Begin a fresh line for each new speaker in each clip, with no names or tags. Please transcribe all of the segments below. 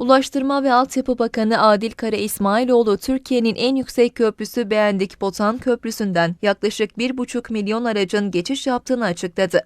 Ulaştırma ve Altyapı Bakanı Adil Kara İsmailoğlu, Türkiye'nin en yüksek köprüsü Beğendik Botan Köprüsü'nden yaklaşık 1,5 milyon aracın geçiş yaptığını açıkladı.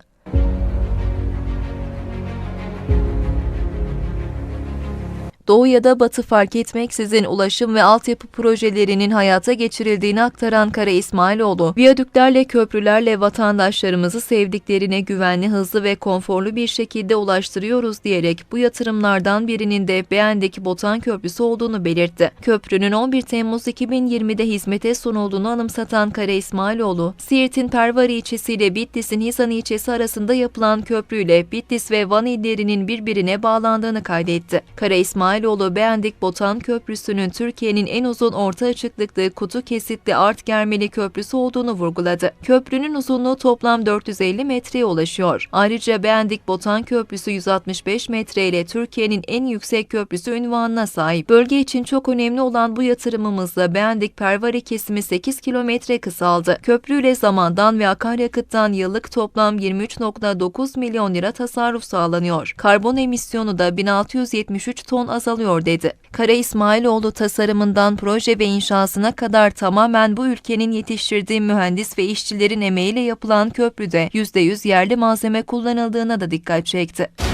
Doğu ya da batı fark etmeksizin ulaşım ve altyapı projelerinin hayata geçirildiğini aktaran Kara İsmailoğlu, viyadüklerle köprülerle vatandaşlarımızı sevdiklerine güvenli, hızlı ve konforlu bir şekilde ulaştırıyoruz diyerek bu yatırımlardan birinin de Beğendik Botan Köprüsü olduğunu belirtti. Köprünün 11 Temmuz 2020'de hizmete sunulduğunu anımsatan Kara İsmailoğlu, Siirt'in Pervari ilçesiyle Bitlis'in Hizan ilçesi arasında yapılan köprüyle Bitlis ve Van illerinin birbirine bağlandığını kaydetti. Kara İsmailoğlu, Beğendik Botan Köprüsü'nün Türkiye'nin en uzun orta açıklıklı kutu kesitli art germeli köprüsü olduğunu vurguladı. Köprünün uzunluğu toplam 450 metreye ulaşıyor. Ayrıca Beğendik Botan Köprüsü 165 metre ile Türkiye'nin en yüksek köprüsü ünvanına sahip. Bölge için çok önemli olan bu yatırımımızla Beğendik Pervari kesimi 8 kilometre kısaldı. Köprüyle zamandan ve akaryakıttan yıllık toplam 23.9 milyon lira tasarruf sağlanıyor. Karbon emisyonu da 1673 ton azalıyor dedi. Kara İsmailoğlu tasarımından proje ve inşasına kadar tamamen bu ülkenin yetiştirdiği mühendis ve işçilerin emeğiyle yapılan köprüde %100 yerli malzeme kullanıldığına da dikkat çekti.